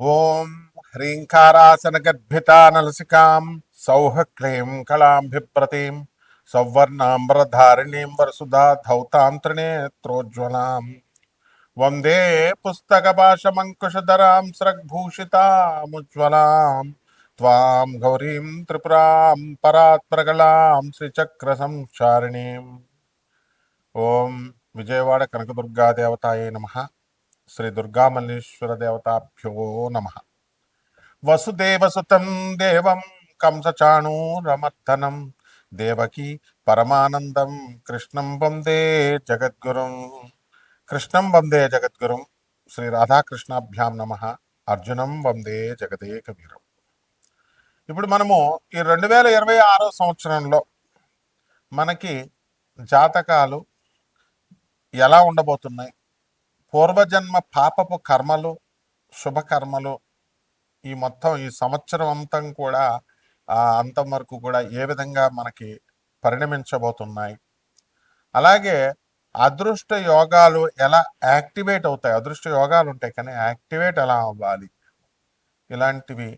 ఓం హ్రీంకారాసనగద్భితానలసికాం సౌహ క్లీం కళాంభిప్రతీం సౌవర్ణాంబరధారిణీం వరసుధా ధౌతాం త్రినేత్రోజ్వలాం వందే పుస్తకపాశమంకుశధరాం స్రగ్భూషితాముజ్వలాం. త్వాం గౌరీం త్రిపురాం పరాత్పరగళాం శ్రీచక్ర సంచారిణీం ఓం విజయవాడ కనకదుర్గాదేవతాయే నమ. శ్రీ దుర్గామల్లేశ్వర దేవతాభ్యో నమ. వసుదేవసుతం దేవం కంసచాణూరమర్దనం. దేవకి పరమానందం కృష్ణం వందే జగద్గురుం. కృష్ణం వందే జగద్గురుం. శ్రీ రాధాకృష్ణాభ్యాం నమ. అర్జునం వందే జగదేక వీరం ఇప్పుడు మనము ఈ రెండు వేల ఇరవై ఆరో సంవత్సరంలో మనకి జాతకాలు ఎలా ఉండబోతున్నాయి? పూర్వజన్మ పాపపు కర్మలు శుభకర్మలు ఈ మొత్తం ఈ సంవత్సరం అంతం కూడా అంతం వరకు కూడా ఏ విధంగా మనకి పరిణమించబోతున్నాయి. అలాగే అదృష్ట యోగాలు ఎలా యాక్టివేట్ అవుతాయి? అదృష్ట యోగాలు ఉంటాయి కానీ యాక్టివేట్ ఎలా అవ్వాలి? ఇలాంటివి.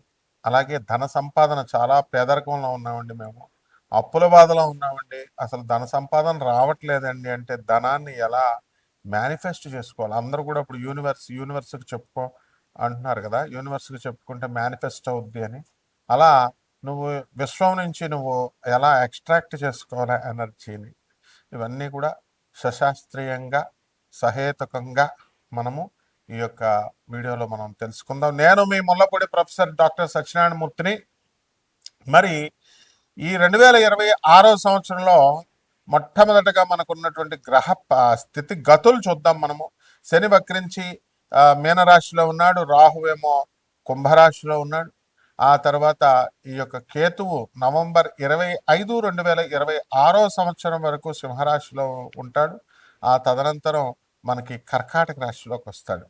అలాగే ధన సంపాదన చాలా పేదరికంలో ఉన్నామండి మేము. అప్పుల బాధలో ఉన్నామండి. అసలు ధన సంపాదన రావట్లేదండి అంటే ధనాన్ని ఎలా మేనిఫెస్ట్ చేసుకోవాలి. అందరూ కూడా ఇప్పుడు యూనివర్స్ యూనివర్స్కి చెప్పుకో అంటున్నారు కదా యూనివర్స్కి చెప్పుకుంటే మేనిఫెస్ట్ అవుద్ది అని. అలా నువ్వు విశ్వం నుంచి నువ్వు ఎలా ఎక్స్ట్రాక్ట్ చేసుకోవాలి ఎనర్జీని ఇవన్నీ కూడా సశాస్త్రీయంగా సహేతుకంగా మనము ఈ యొక్క వీడియోలో మనం తెలుసుకుందాం. నేను మీ ముల్లపూడి ప్రొఫెసర్ డాక్టర్ సత్యనారాయణ మూర్తిని. మరి ఈ రెండు వేల ఇరవై ఆరో సంవత్సరంలో మొట్టమొదటగా మనకున్నటువంటి గ్రహ స్థితి గతులు చూద్దాం మనము. శని వక్రించి మీనరాశిలో ఉన్నాడు. రాహువేమో కుంభరాశిలో ఉన్నాడు. ఆ తర్వాత ఈ యొక్క కేతువు నవంబర్ ఇరవై ఐదు రెండు వేల ఇరవై ఆరో సంవత్సరం వరకు సింహరాశిలో ఉంటాడు. ఆ తదనంతరం మనకి కర్కాటక రాశిలోకి వస్తాడు.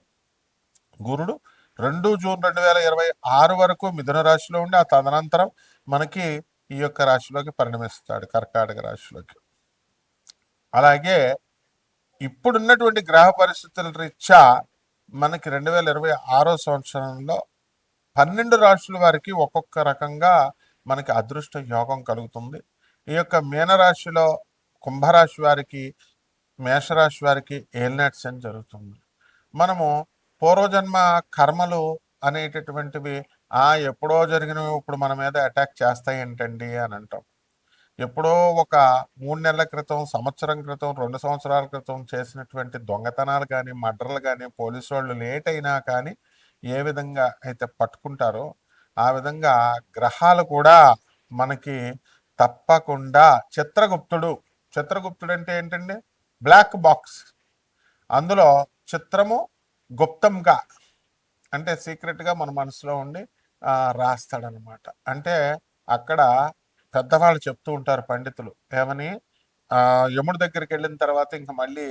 గురుడు రెండు జూన్ రెండు వేల ఇరవై ఆరు వరకు మిథున రాశిలో ఉండి ఆ తదనంతరం మనకి ఈ యొక్క రాశిలోకి పరిణమిస్తాడు కర్కాటక రాశిలోకి. అలాగే ఇప్పుడున్నటువంటి గ్రహ పరిస్థితుల రీత్యా మనకి రెండు వేల ఇరవై ఆరో సంవత్సరంలో పన్నెండు రాశుల వారికి ఒక్కొక్క రకంగా మనకి అదృష్ట యోగం కలుగుతుంది. ఈ యొక్క మీనరాశిలో కుంభరాశి వారికి మేషరాశి వారికి ఏలినాట్స్ అని జరుగుతుంది. మనము పూర్వజన్మ కర్మలు అనేటటువంటివి ఆ ఎప్పుడో జరిగినవి ఇప్పుడు మన మీద అటాక్ చేస్తాయి ఏంటండి అని అంటాం. ఎప్పుడో ఒక మూడు నెలల క్రితం సంవత్సరం క్రితం రెండు సంవత్సరాల క్రితం చేసినటువంటి దొంగతనాలు కానీ మర్డర్లు కానీ పోలీసు వాళ్ళు లేట్ అయినా కానీ ఏ విధంగా అయితే పట్టుకుంటారో ఆ విధంగా గ్రహాలు కూడా మనకి తప్పకుండా చిత్రగుప్తుడు చిత్రగుప్తుడు అంటే ఏంటండి? Black box. అందులో చిత్రము గుప్తంగా అంటే సీక్రెట్గా మన మనసులో ఉండి రాస్తాడనమాట. అంటే అక్కడ పెద్దవాళ్ళు చెప్తూ ఉంటారు పండితులు. ఏమని? యముడి దగ్గరికి వెళ్ళిన తర్వాత ఇంకా మళ్ళీ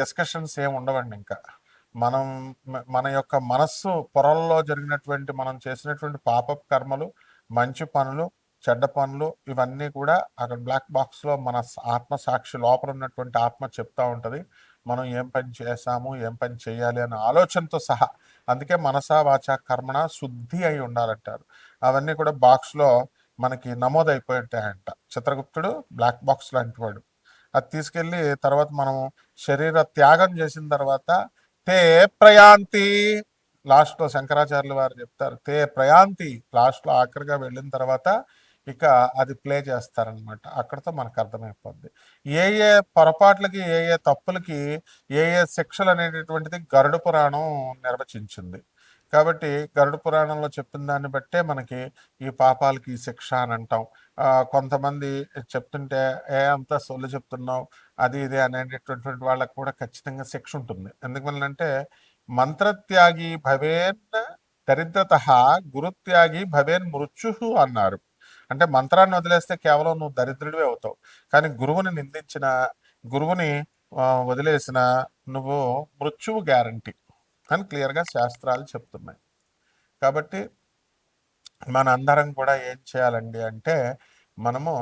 డిస్కషన్స్ ఏమి ఉండవండి ఇంకా. మనం మన యొక్క మనస్సు పొరల్లో జరిగినటువంటి మనం చేసినటువంటి పాప కర్మలు మంచి పనులు చెడ్డ పనులు ఇవన్నీ కూడా అక్కడ బ్లాక్ బాక్స్లో మన ఆత్మ సాక్షి లోపల ఉన్నటువంటి ఆత్మ చెప్తా ఉంటుంది. మనం ఏం పని చేసాము ఏం పని చేయాలి అనే ఆలోచనతో సహా. అందుకే మనసా వాచ కర్మణ శుద్ధి అయి ఉండాలంటారు. అవన్నీ కూడా బాక్స్లో మనకి నమోదైపోయి ఉంటాయంట చిత్రగుప్తుడు బ్లాక్ బాక్స్ లాంటి వాడు. అది తీసుకెళ్ళి తర్వాత మనం శరీర త్యాగం చేసిన తర్వాత తే ప్రయాంతి. లాస్ట్లో శంకరాచార్యులు వారు చెప్తారు తే ప్రయాంతి. లాస్ట్లో ఆఖరిగా వెళ్ళిన తర్వాత ఇక అది ప్లే చేస్తారనమాట అక్కడతో మనకు అర్థమైపోద్ది. ఏ ఏ పొరపాట్లకి ఏ ఏ తప్పులకి ఏ ఏ శిక్షలు అనేటటువంటిది గరుడ పురాణం నిర్వచించింది. కాబట్టి గరుడ పురాణంలో చెప్పిన దాన్ని బట్టే మనకి ఈ పాపాలకి ఈ శిక్ష అని అంటాం. కొంతమంది చెప్తుంటే ఏ అంత సొల్లు చెప్తున్నావు అది ఇది అనేటటువంటి వాళ్ళకి కూడా ఖచ్చితంగా శిక్ష ఉంటుంది. ఎందువల్లంటే మంత్రత్యాగి భవేన్ దరిద్రత గురుత్యాగి భవేన్ మృత్యు అన్నారు. అంటే మంత్రాన్ని వదిలేస్తే కేవలం నువ్వు దరిద్రుడివే అవుతావు. కానీ గురువుని నిందించిన గురువుని వదిలేసిన నువ్వు మృత్యువు గ్యారంటీ. అని క్లియర్గా శాస్త్రాలు చెప్తున్నాయి. కాబట్టి మన అందరం కూడా ఏం చేయాలండి అంటే మనము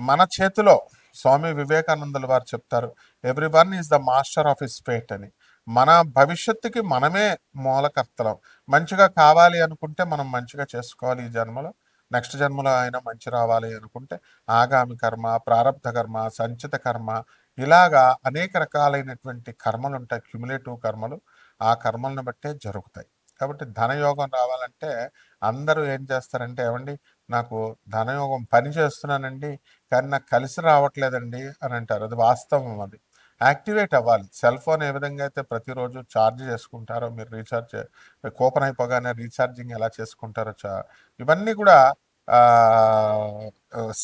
మన చేతిలో స్వామి వివేకానందులు వారు చెప్తారు everyone is the master of his fate అని. మన భవిష్యత్తుకి మనమే మూలకర్తలం. మంచిగా కావాలి అనుకుంటే మనం మంచిగా చేసుకోవాలి ఈ జన్మలో. నెక్స్ట్ జన్మలో ఆయన మంచి రావాలి అనుకుంటే ఆగామి కర్మ ప్రారంధ కర్మ సంచిత కర్మ ఇలాగా అనేక రకాలైనటువంటి కర్మలు ఉంటాయి క్యుములేటివ్ కర్మలు. ఆ కర్మలను బట్టే జరుగుతాయి. కాబట్టి ధనయోగం రావాలంటే అందరూ ఏం చేస్తారంటే ఏమండి నాకు ధనయోగం పని చేస్తున్నానండి కానీ నాకు కలిసి రావట్లేదండి అని అంటారు. అది వాస్తవం అది. యాక్టివేట్ అవ్వాలి. సెల్ ఫోన్ ఏ విధంగా అయితే ప్రతిరోజు ఛార్జ్ చేసుకుంటారో మీరు రీఛార్జ్ కూపన్ అయిపోగానే రీఛార్జింగ్ ఎలా చేసుకుంటారో చా ఇవన్నీ కూడా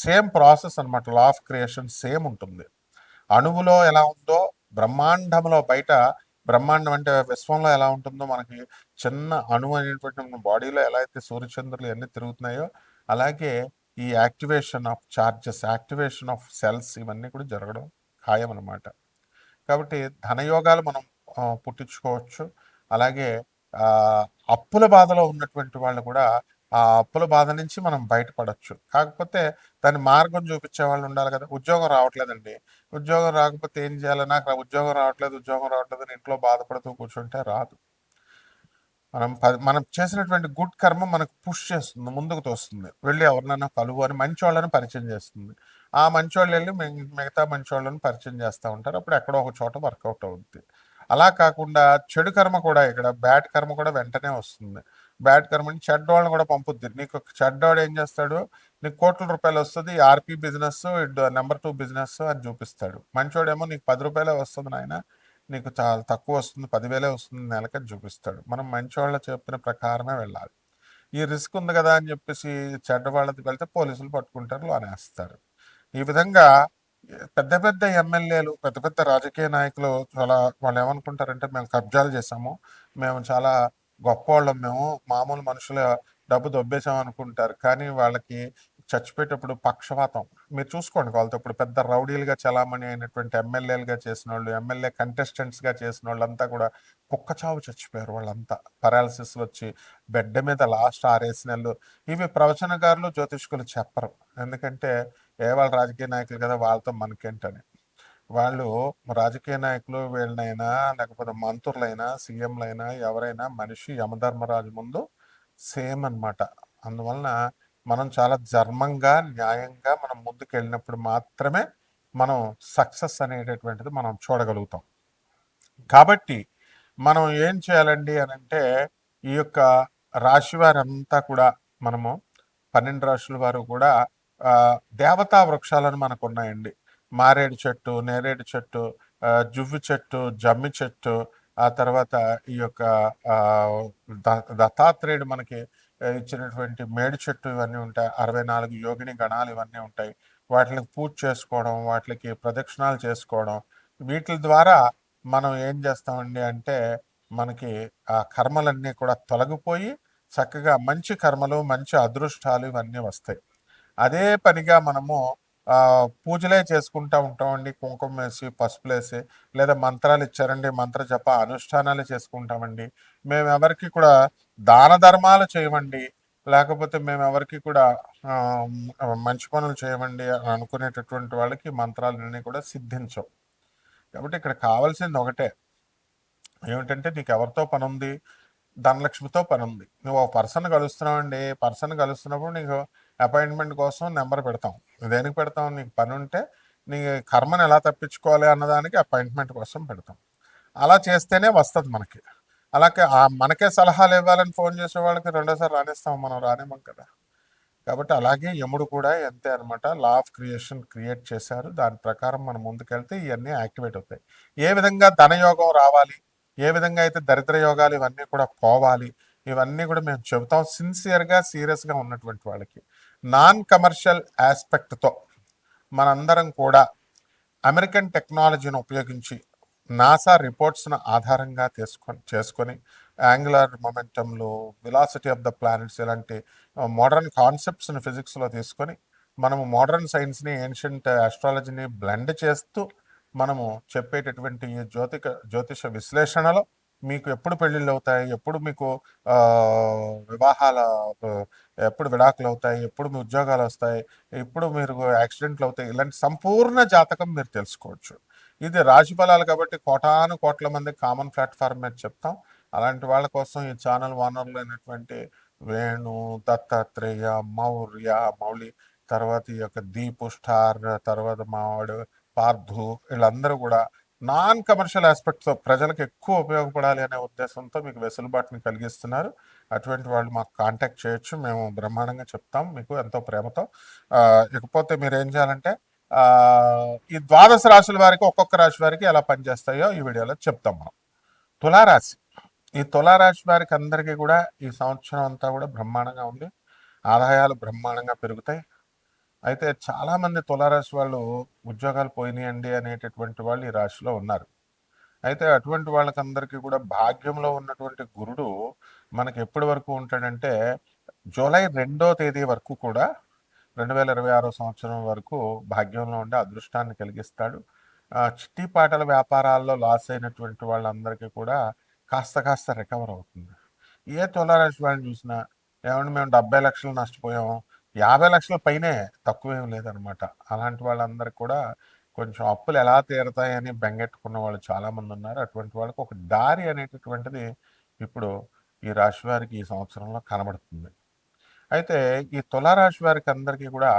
సేమ్ ప్రాసెస్ అనమాట లా ఆఫ్ క్రియేషన్ సేమ్ ఉంటుంది. అణువులో ఎలా ఉందో బ్రహ్మాండంలో బయట బ్రహ్మాండం అంటే విశ్వంలో ఎలా ఉంటుందో మనకి చిన్న అణువు అనేటువంటి మన బాడీలో ఎలా అయితే సూర్యచంద్రులు ఎన్ని తిరుగుతున్నాయో అలాగే ఈ activation of charges activation of cells ఇవన్నీ కూడా జరగడం ఖాయం అనమాట కాబట్టి ధనయోగాలు మనం పుట్టించుకోవచ్చు. అలాగే అప్పుల బాధలో ఉన్నటువంటి వాళ్ళు కూడా ఆ అప్పుల బాధ నుంచి మనం బయటపడవచ్చు కాకపోతే దాని మార్గం చూపించే వాళ్ళు ఉండాలి కదా. ఉద్యోగం రావట్లేదండి. ఉద్యోగం రాకపోతే ఏం చేయాలి? నాకు ఉద్యోగం రావట్లేదు ఉద్యోగం రావట్లేదు అని ఇంట్లో బాధపడుతూ కూర్చుంటే రాదు. మనం మనం చేసినటువంటి గుడ్ కర్మ మనకు పుష్ చేస్తుంది ముందుకు తోస్తుంది. వెళ్ళి ఎవరినైనా కలువు అని మంచి వాళ్ళని పరిచయం చేస్తుంది. ఆ మంచి వాళ్ళు వెళ్ళి మిగతా మంచి వాళ్ళని పరిచయం చేస్తూ ఉంటారు. అప్పుడు ఎక్కడో ఒక చోట వర్కౌట్ అవుతుంది అలా కాకుండా చెడు కర్మ కూడా ఇక్కడ బ్యాడ్ కర్మ కూడా వెంటనే వస్తుంది. బ్యాడ్ కర్మ చెడ్డోళ్ళని కూడా పంపుద్ది. నీకు చెడ్డోడు ఏం చేస్తాడు? నీకు కోట్ల రూపాయలు వస్తుంది R P business number two business అని చూపిస్తాడు. మంచోడేమో నీకు పది రూపాయలే వస్తుంది నాయన నీకు చాలా తక్కువ వస్తుంది పదివేలే వస్తుంది నెలకని చూపిస్తాడు. మనం మంచివాళ్ళ చెప్పిన ప్రకారమే వెళ్ళాలి. ఈ రిస్క్ ఉంది కదా అని చెప్పేసి చెడ్డ వాళ్ళది వెళ్తే పోలీసులు పట్టుకుంటారు లోనేస్తారు. ఈ విధంగా పెద్ద పెద్ద ఎమ్మెల్యేలు పెద్ద పెద్ద రాజకీయ నాయకులు చాలా వాళ్ళు ఏమనుకుంటారంటే మేము కబ్జాలు చేసాము మేము చాలా గొప్పవాళ్ళం మేము మామూలు మనుషుల డబ్బు దొబ్బేసాం అనుకుంటారు. కానీ వాళ్ళకి చచ్చిపోయేటప్పుడు పక్షపాతం. మీరు చూసుకోండి వాళ్ళతో ఇప్పుడు పెద్ద రౌడీలుగా చలామణి అయినటువంటి ఎమ్మెల్యేలుగా చేసిన వాళ్ళు ఎమ్మెల్యే కంటెస్టెంట్స్గా చేసిన వాళ్ళంతా కూడా కుక్క చావు చచ్చిపోయారు వాళ్ళంతా. పరాలసిస్ వచ్చి బెడ్ మీద లాస్ట్ ఆరేసి నెలలు. ఇవి ప్రవచనకారులు జ్యోతిష్కులు చెప్పరు. ఎందుకంటే ఏ వాళ్ళ రాజకీయ నాయకులు కదా వాళ్ళతో మనకేంటని. వాళ్ళు రాజకీయ నాయకులు వీళ్ళనైనా లేకపోతే మంత్రులైనా సీఎంలైనా ఎవరైనా మనిషి యమధర్మరాజు ముందు సేమ్ అనమాట అందువలన మనం చాలా ధర్మంగా న్యాయంగా మనం ముందుకు వెళ్ళినప్పుడు మాత్రమే మనం సక్సెస్ అనేటటువంటిది మనం చూడగలుగుతాం. కాబట్టి మనం ఏం చేయాలండి అని అంటే ఈ యొక్క రాశి వారంతా కూడా మనము పన్నెండు రాశుల వారు కూడా దేవతా వృక్షాలను మనకు ఉన్నాయండి మారేడు చెట్టు నేరేడు చెట్టు జువ్వి చెట్టు జమ్మి చెట్టు ఆ తర్వాత ఈ యొక్క దత్తాత్రేయుడు మనకి ఇచ్చినటువంటి మేడి చెట్టు ఇవన్నీ ఉంటాయి. అరవై నాలుగు యోగిని గణాలు ఇవన్నీ ఉంటాయి. వాటికి పూజ చేసుకోవడం వాటికి ప్రదక్షిణాలు చేసుకోవడం వీటి ద్వారా మనం ఏం చేస్తామండి అంటే మనకి ఆ కర్మలన్నీ కూడా తొలగిపోయి చక్కగా మంచి కర్మలు మంచి అదృష్టాలు ఇవన్నీ వస్తాయి. అదే పనిగా మనము పూజలే చేసుకుంటూ ఉంటామండి. కుంకుమ వేసి పసుపులు వేసి లేదా మంత్రాలు ఇచ్చారండి. మంత్ర జప అనుష్ఠానాలు చేసుకుంటామండి. మేము ఎవరికి కూడా దాన ధర్మాలు చేయమండి. లేకపోతే మేము ఎవరికి కూడా మంచి పనులు చేయమండి అని అనుకునేటటువంటి వాళ్ళకి మంత్రాలన్నీ కూడా సిద్ధించవు కాబట్టి ఇక్కడ కావాల్సింది ఒకటే. ఏమిటంటే నీకు ఎవరితో పని ఉంది ధనలక్ష్మితో పని ఉంది నువ్వు ఒక పర్సన్ కలుస్తున్నావు అండి పర్సన్ కలుస్తున్నప్పుడు నీకు అపాయింట్మెంట్ కోసం నెంబర్ పెడతాం. దేనికి పెడతాం నీకు పని ఉంటే నీ కర్మను ఎలా తప్పించుకోవాలి అన్నదానికి అపాయింట్మెంట్ కోసం పెడతాం. అలా చేస్తేనే వస్తుంది మనకి. అలాగే మనకే సలహాలు ఇవ్వాలని ఫోన్ చేసే వాళ్ళకి రెండోసారి రాణిస్తాం మనం రానేమం కదా. కాబట్టి అలాగే యముడు కూడా అంతే అనమాట లా ఆఫ్ క్రియేషన్ క్రియేట్ చేశారు. దాని ప్రకారం మనం ముందుకెళ్తే ఇవన్నీ యాక్టివేట్ అవుతాయి. ఏ విధంగా ధనయోగం రావాలి? ఏ విధంగా అయితే దరిద్ర యోగాలు ఇవన్నీ కూడా పోవాలి? ఇవన్నీ కూడా మేము చెబుతాం. సిన్సియర్గా సీరియస్గా ఉన్నటువంటి వాళ్ళకి. నాన్ కమర్షియల్ ఆస్పెక్ట్తో మనందరం కూడా అమెరికన్ టెక్నాలజీని ఉపయోగించి నాసా రిపోర్ట్స్ను ఆధారంగా తీసుకొని చేసుకొని యాంగులర్ మొమెంటంలు విలాసిటీ ఆఫ్ ద ప్లానెట్స్ ఇలాంటి మోడర్న్ కాన్సెప్ట్స్ని ఫిజిక్స్లో తీసుకొని మనము మోడర్న్ సైన్స్ని ఏన్షియంట్ ఆస్ట్రాలజీని బ్లెండ్ చేస్తూ మనము చెప్పేటటువంటి జ్యోతిక జ్యోతిష విశ్లేషణలో మీకు ఎప్పుడు పెళ్ళిళ్ళు అవుతాయి ఎప్పుడు మీకు వివాహాల ఎప్పుడు విడాకులు అవుతాయి ఎప్పుడు మీ ఉద్యోగాలు వస్తాయి ఎప్పుడు మీరు యాక్సిడెంట్లు అవుతాయి ఇలాంటి సంపూర్ణ జాతకం మీరు తెలుసుకోవచ్చు. ఇది రాశి ఫలాలు కాబట్టి కోటాను కోట్ల మంది కామన్ ప్లాట్ఫామ్ మీద చెప్తాం. అలాంటి వాళ్ళ కోసం ఈ ఛానల్ ఓనర్లు అయినటువంటి వేణు దత్తాత్రేయ మౌర్య మౌళి తర్వాత ఈ యొక్క దీపు స్టార్ తర్వాత మావాడు పార్థు వీళ్ళందరూ కూడా నాన్ కమర్షియల్ ఆస్పెక్ట్స్ ప్రజలకు ఎక్కువ ఉపయోగపడాలి అనే ఉద్దేశంతో మీకు వెసులుబాటుని కలిగిస్తున్నారు. అటువంటి వాళ్ళు మాకు కాంటాక్ట్ చేయొచ్చు. మేము బ్రహ్మాండంగా చెప్తాం మీకు ఎంతో ప్రేమతో. ఇకపోతే మీరు ఏం చేయాలంటే ఈ ద్వాదశ రాశుల వారికి ఒక్కొక్క రాశి వారికి ఎలా పనిచేస్తాయో ఈ వీడియోలో చెప్తాం మనం. తులారాశి. ఈ తులారాశి వారికి అందరికీ కూడా ఈ సంవత్సరం అంతా కూడా బ్రహ్మాండంగా ఉంది. ఆదాయాలు బ్రహ్మాండంగా పెరుగుతాయి. అయితే చాలా మంది తులారాశి వాళ్ళు ఉద్యోగాలు పోయినాయండి అనేటటువంటి వాళ్ళు ఈ రాశిలో ఉన్నారు. అయితే అటువంటి వాళ్ళకందరికీ కూడా భాగ్యంలో ఉన్నటువంటి గురుడు మనకి ఎప్పటి వరకు ఉంటాడంటే జూలై రెండో తేదీ వరకు కూడా రెండు వేల ఇరవై ఆరో సంవత్సరం వరకు భాగ్యంలో ఉండే అదృష్టాన్ని కలిగిస్తాడు. చిట్టి పాటల వ్యాపారాల్లో లాస్ అయినటువంటి వాళ్ళందరికీ కూడా కాస్త కాస్త రికవర్ అవుతుంది. ఏ తులారాశి వాళ్ళని చూసినా ఏమంటే మేము డెబ్బై లక్షలు నష్టపోయాము యాభై లక్షల పైనే తక్కువేం లేదనమాట. అలాంటి వాళ్ళందరికీ కూడా కొంచెం అప్పులు ఎలా తీరతాయని బెంగెట్టుకున్న వాళ్ళు చాలామంది ఉన్నారు అటువంటి వాళ్ళకి ఒక దారి అనేటటువంటిది ఇప్పుడు ఈ రాశి వారికి ఈ సంవత్సరంలో కనబడుతుంది. అయితే ఈ తులారాశి వారికి అందరికీ కూడా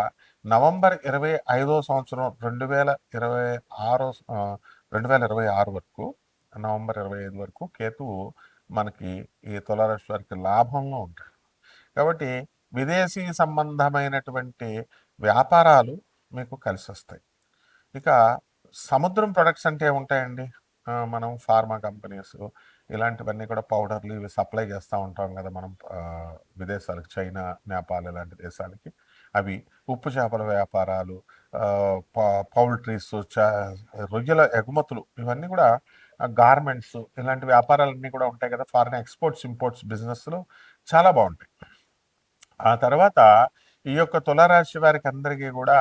నవంబర్ ఇరవై ఐదో సంవత్సరం రెండు వేల ఇరవై ఆరో రెండు వేల ఇరవై ఆరు వరకు నవంబర్ ఇరవై ఐదు వరకు కేతువు మనకి ఈ తులారాశి వారికి లాభంలో ఉంటాడు. కాబట్టి విదేశీ సంబంధమైనటువంటి వ్యాపారాలు మీకు కలిసి వస్తాయి ఇక సముద్రం ప్రొడక్ట్స్ అంటే ఉంటాయండి మనం ఫార్మా కంపెనీస్ ఇలాంటివన్నీ కూడా పౌడర్లు ఇవి సప్లై చేస్తూ ఉంటాం కదా మనం విదేశాలకు చైనా నేపాల్ ఇలాంటి దేశాలకి. అవి ఉప్పు చేపల వ్యాపారాలు పౌల్ట్రీస్ రొయ్యల ఎగుమతులు ఇవన్నీ కూడా గార్మెంట్స్ ఇలాంటి వ్యాపారాలన్నీ కూడా ఉంటాయి కదా ఫారిన్ ఎక్స్పోర్ట్స్ ఇంపోర్ట్స్ బిజినెస్లో చాలా బాగుంటాయి. ఆ తర్వాత ఈ యొక్క తులారాశి వారికి అందరికీ కూడా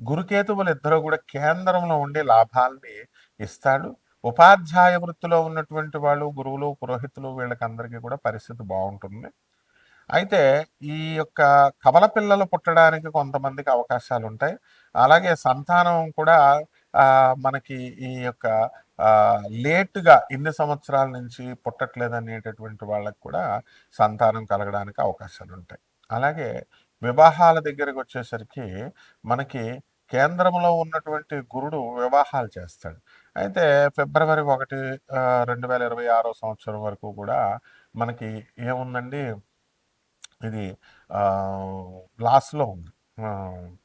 గురుకేతువులు ఇద్దరు కూడా కేంద్రంలో ఉండే లాభాల్ని ఇస్తాడు. ఉపాధ్యాయ వృత్తిలో ఉన్నటువంటి వాళ్ళు గురువులు పురోహితులు వీళ్ళకి అందరికీ కూడా పరిస్థితి బాగుంటుంది. అయితే ఈ యొక్క కవల పిల్లలు పుట్టడానికి కొంతమందికి అవకాశాలు ఉంటాయి. అలాగే సంతానం కూడా మనకి ఈ యొక్క లేట్గా లేటుగా ఇన్ని సంవత్సరాల నుంచి పుట్టట్లేదు అనేటటువంటి వాళ్ళకి కూడా సంతానం కలగడానికి అవకాశాలు ఉంటాయి. అలాగే వివాహాల దగ్గరకు వచ్చేసరికి మనకి కేంద్రంలో ఉన్నటువంటి గురుడు వివాహాలు చేస్తాడు. అయితే ఫిబ్రవరి ఒకటి రెండు వేల ఇరవై ఆరో సంవత్సరం వరకు కూడా మనకి ఏముందండి? ఇది లాస్లో ఉంది.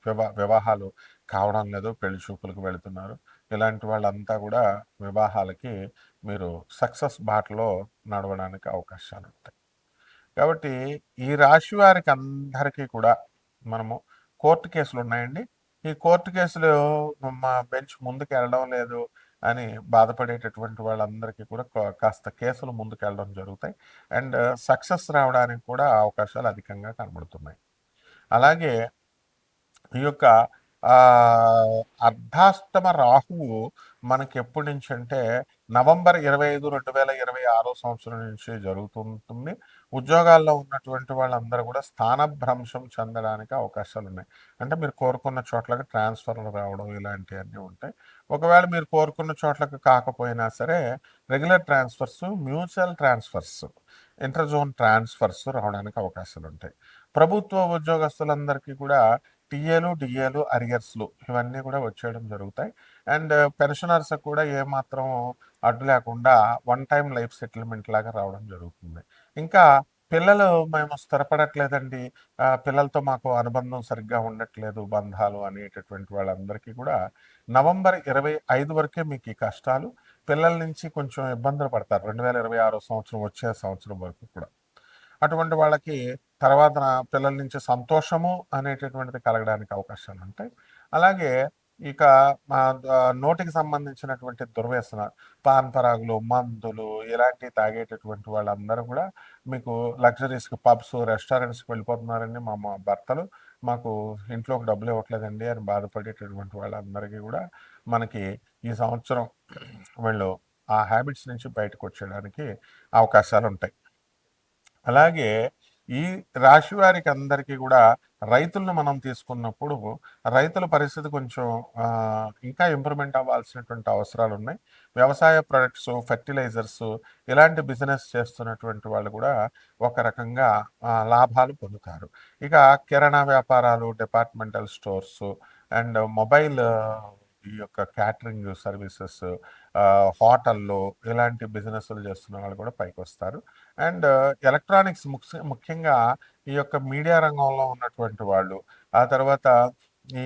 వివా వివాహాలు కావడం లేదు పెళ్ళి చూపులకు వెళుతున్నారు. ఇలాంటి వాళ్ళంతా కూడా వివాహాలకి మీరు సక్సెస్ బాటలో నడవడానికి అవకాశాలు ఉంటాయి కాబట్టి ఈ రాశి వారికి అందరికీ కూడా మనము కోర్టు కేసులు ఉన్నాయండి. ఈ కోర్టు కేసులు మా బెంచ్ ముందుకు వెళ్ళడం లేదు అని బాధపడేటటువంటి వాళ్ళందరికీ కూడా కాస్త కేసులు ముందుకు వెళ్ళడం జరుగుతాయి. అండ్ సక్సెస్ రావడానికి కూడా అవకాశాలు అధికంగా కనబడుతున్నాయి. అలాగే ఈ యొక్క అర్ధాష్టమ రాహువు మనకి ఎప్పటి నుంచి అంటే నవంబర్ ఇరవై ఐదు రెండు వేల ఇరవై ఆరో సంవత్సరం నుంచి జరుగుతుంటుంది. ఉద్యోగాల్లో ఉన్నటువంటి వాళ్ళందరూ కూడా స్థానభ్రంశం చెందడానికి అవకాశాలు ఉన్నాయి అంటే మీరు కోరుకున్న చోట్లకి ట్రాన్స్ఫర్లు రావడం ఇలాంటివన్నీ ఉంటాయి. ఒకవేళ మీరు కోరుకున్న చోట్లకి కాకపోయినా సరే regular transfers mutual transfers interzone transfers రావడానికి అవకాశాలు ఉంటాయి ప్రభుత్వ ఉద్యోగస్తులందరికీ కూడా టీఏలు డిఏలు అరియర్స్లు ఇవన్నీ కూడా వచ్చేయడం జరుగుతాయి. అండ్ పెన్షనర్స్ కూడా ఏమాత్రం అడ్డు లేకుండా వన్ టైం లైఫ్ సెటిల్మెంట్ లాగా రావడం జరుగుతుంది. ఇంకా పిల్లలు మేము స్థిరపడట్లేదండి. పిల్లలతో మాకు అనుబంధం సరిగ్గా ఉండట్లేదు బంధాలు అనేటటువంటి వాళ్ళందరికీ కూడా నవంబర్ ఇరవై ఐదు వరకే మీకు ఈ కష్టాలు పిల్లల నుంచి కొంచెం ఇబ్బందులు పడతారు. రెండు వేల ఇరవై ఆరో సంవత్సరం వచ్చే సంవత్సరం వరకు కూడా. అటువంటి వాళ్ళకి తర్వాత పిల్లల నుంచి సంతోషము అనేటటువంటిది కలగడానికి అవకాశాలు ఉంటాయి. అలాగే ఇక మా నోటికి సంబంధించినటువంటి దుర్వ్యసన పాన్ పరాగులు మందులు ఇలాంటివి తాగేటటువంటి వాళ్ళందరూ కూడా మీకు లగ్జరీస్కి పబ్స్ రెస్టారెంట్స్కి వెళ్ళిపోతున్నారండి మా మా భర్తలు. మాకు ఇంట్లోకి డబ్బులు ఇవ్వట్లేదండి అని బాధపడేటటువంటి వాళ్ళందరికీ కూడా మనకి ఈ సంవత్సరం వీళ్ళు ఆ హ్యాబిట్స్ నుంచి బయటకు వచ్చేయడానికి అవకాశాలు ఉంటాయి అలాగే ఈ రాశి వారికి అందరికీ కూడా రైతులను మనం తీసుకున్నప్పుడు రైతుల పరిస్థితి కొంచెం ఇంకా ఇంప్రూవ్మెంట్ అవ్వాల్సినటువంటి అవసరాలు ఉన్నాయి. వ్యవసాయ ప్రొడక్ట్స్ ఫెర్టిలైజర్స్ ఇలాంటి బిజినెస్ చేస్తున్నటువంటి వాళ్ళు కూడా ఒక రకంగా లాభాలు పొందుతారు. ఇక కిరాణా వ్యాపారాలు డిపార్ట్మెంటల్ స్టోర్స్ అండ్ మొబైల్ ఈ యొక్క క్యాటరింగ్ సర్వీసెస్ హోటల్లో ఇలాంటి బిజినెస్లు చేస్తున్న వాళ్ళు కూడా పైకి వస్తారు అండ్ ఎలక్ట్రానిక్స్ ముఖ్యంగా ఈ యొక్క మీడియా రంగంలో ఉన్నటువంటి వాళ్ళు. ఆ తర్వాత ఈ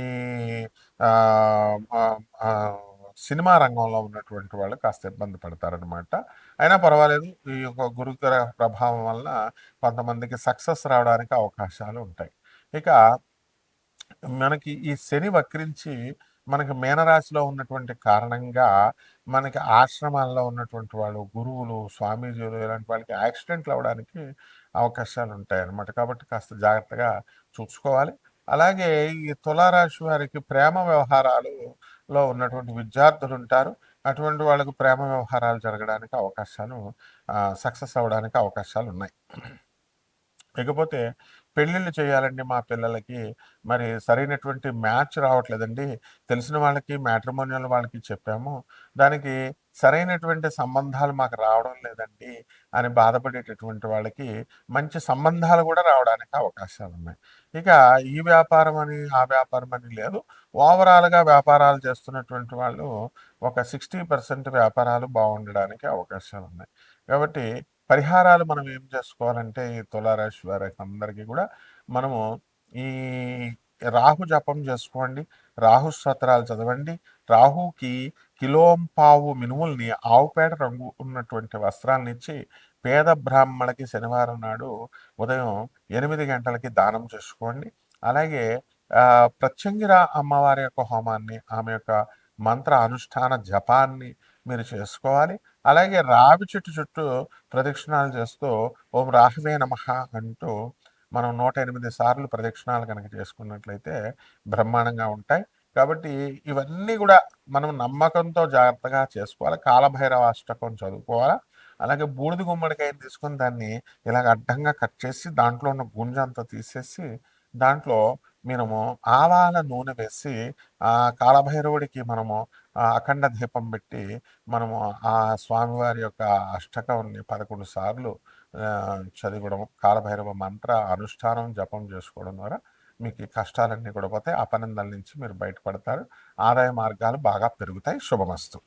సినిమా రంగంలో ఉన్నటువంటి వాళ్ళు కాస్త ఇబ్బంది పడతారనమాట అయినా పర్వాలేదు ఈ యొక్క గురుగ్రహ ప్రభావం వల్ల కొంతమందికి సక్సెస్ రావడానికి అవకాశాలు ఉంటాయి. ఇక మనకి ఈ శని వక్రించి మనకి మీనరాశిలో ఉన్నటువంటి కారణంగా మనకి ఆశ్రమాల్లో ఉన్నటువంటి వాళ్ళు గురువులు స్వామీజీలు ఇలాంటి వాళ్ళకి యాక్సిడెంట్లు అవ్వడానికి అవకాశాలు ఉంటాయన్నమాట కాబట్టి కాస్త జాగ్రత్తగా చూసుకోవాలి. అలాగే ఈ తులారాశి వారికి ప్రేమ వ్యవహారాలులో ఉన్నటువంటి విద్యార్థులు ఉంటారు అటువంటి వాళ్ళకు ప్రేమ వ్యవహారాలు జరగడానికి అవకాశాలు సక్సెస్ అవ్వడానికి అవకాశాలు ఉన్నాయి ఇకపోతే పెళ్ళిళ్ళు చేయాలండి మా పిల్లలకి. మరి సరైనటువంటి మ్యాచ్ రావట్లేదండి. తెలిసిన వాళ్ళకి మ్యాట్రిమోనియల్ వాళ్ళకి చెప్పాము. దానికి సరైనటువంటి సంబంధాలు మాకు రావడం లేదండి అని బాధపడేటటువంటి వాళ్ళకి మంచి సంబంధాలు కూడా రావడానికి అవకాశాలు ఉన్నాయి. ఇక ఈ వ్యాపారం అని ఆ వ్యాపారం అని లేదు. ఓవరాల్గా వ్యాపారాలు చేస్తున్నటువంటి వాళ్ళు ఒక సిక్స్టీ పర్సెంట్ వ్యాపారాలు బాగుండడానికి అవకాశాలు ఉన్నాయి. కాబట్టి పరిహారాలు మనం ఏం చేసుకోవాలంటే ఈ తులారాశి వారికి అందరికీ కూడా మనము ఈ రాహు జపం చేసుకోండి రాహు స్తోత్రాలు చదవండి రాహుకి కిలోంపావు మినుముల్ని ఆవుపేట రంగు ఉన్నటువంటి వస్త్రాన్ని ఇచ్చి పేద బ్రాహ్మణకి శనివారం నాడు ఉదయం ఎనిమిది గంటలకి దానం చేసుకోండి. అలాగే ప్రత్యంగిర అమ్మవారి యొక్క హోమాన్ని ఆమె యొక్క మంత్ర అనుష్ఠాన జపాన్ని మీరు చేసుకోవాలి. అలాగే రావి చెట్టు చుట్టూ ప్రదక్షిణాలు చేస్తూ ఓం రాహవే నమః అంటూ మనం నూట ఎనిమిది సార్లు ప్రదక్షిణాలు కనుక చేసుకున్నట్లయితే బ్రహ్మాండంగా ఉంటాయి. కాబట్టి ఇవన్నీ కూడా మనం నమ్మకంతో జాగ్రత్తగా చేసుకోవాలి. కాలభైరవ అష్టకం చదువుకోవాలి. అలాగే బూడిద గుమ్మడికాయని తీసుకొని దాన్ని ఇలాగ అడ్డంగా కట్ చేసి దాంట్లో ఉన్న గుంజ అంతా తీసేసి దాంట్లో మనము ఆవాల నూనె వేసి ఆ కాలభైరవుడికి మనము అఖండ దీపం పెట్టి మనము ఆ స్వామివారి యొక్క అష్టకంని పదకొండు సార్లు చదివడం చదవడం కాలభైరవ మంత్ర అనుష్ఠానం జపం చేసుకోవడం ద్వారా మీకు కష్టాలన్నీ కూడా పోతాయి అపనిందల నుంచి మీరు బయటపడతారు. ఆదాయ మార్గాలు బాగా పెరుగుతాయి. శుభమస్తు.